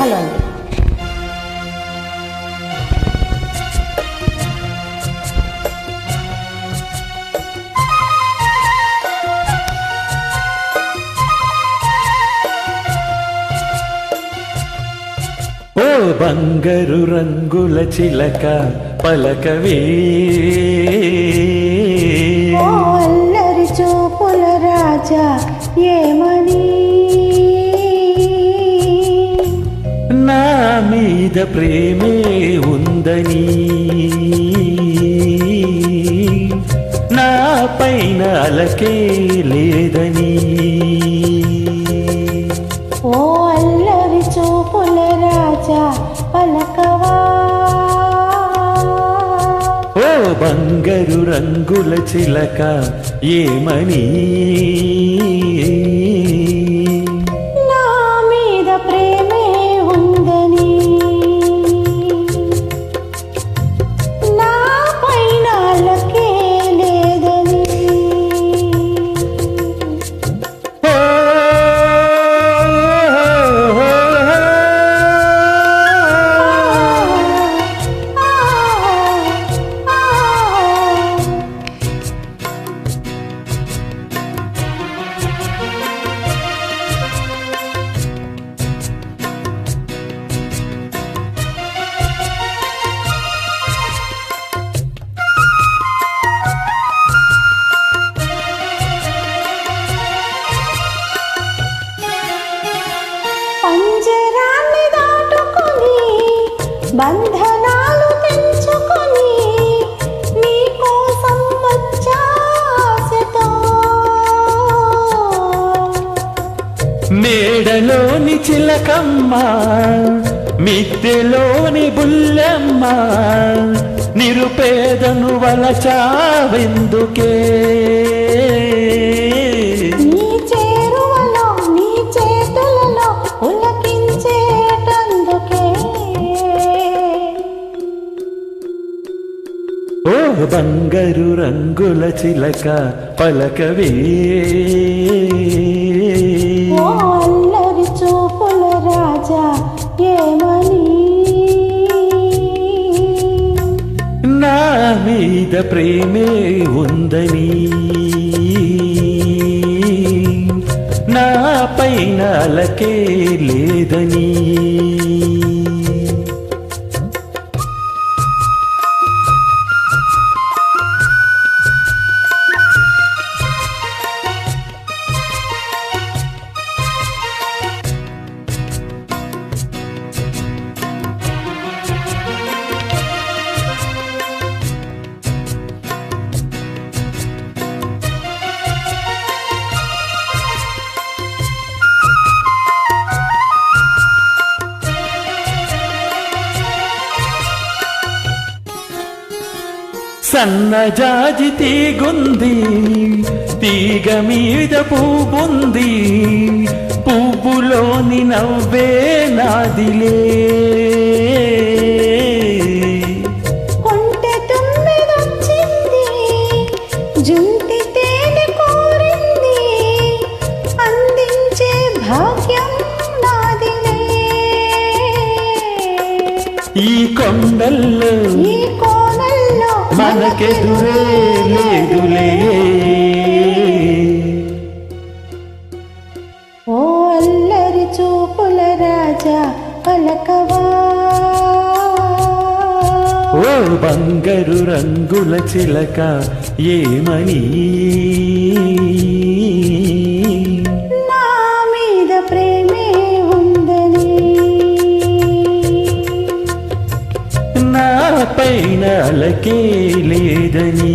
Hello అండి. ఓ బంగారు రంగుల చిలక పలకవే అల్లరి చూపుల రాజా ఏమని ప్రేమే ఉందని. నా పైన అలకే లేదని. ఓ అల్లరి చూపుల రాజా పలకవా. ఓ బంగారు రంగుల చిలక ఏమని? మేడలోని చిలకమ్మ మిద్దెలోని బుల్లెమ్మ నిరుపేదను వలచావెందుకే? బంగారు రంగుల చిలక పలకవే. అల్లరి చూపుల రాజా ఏమని? నా మీద ప్రేమే ఉందని. నా పైన లేదని. సన్నజాజి తీగుంది తీగ మీద పువ్వుంది. పువ్వులోని నవ్వే నాదిలే. ఈ కొండల్లో ఈ కోనల్లో మనకెదురే లేదులే. ఓ అల్లరి చూపుల రాజా పలకవా. ఓ బంగారు రంగుల చిలక ఏమని? నా లేదని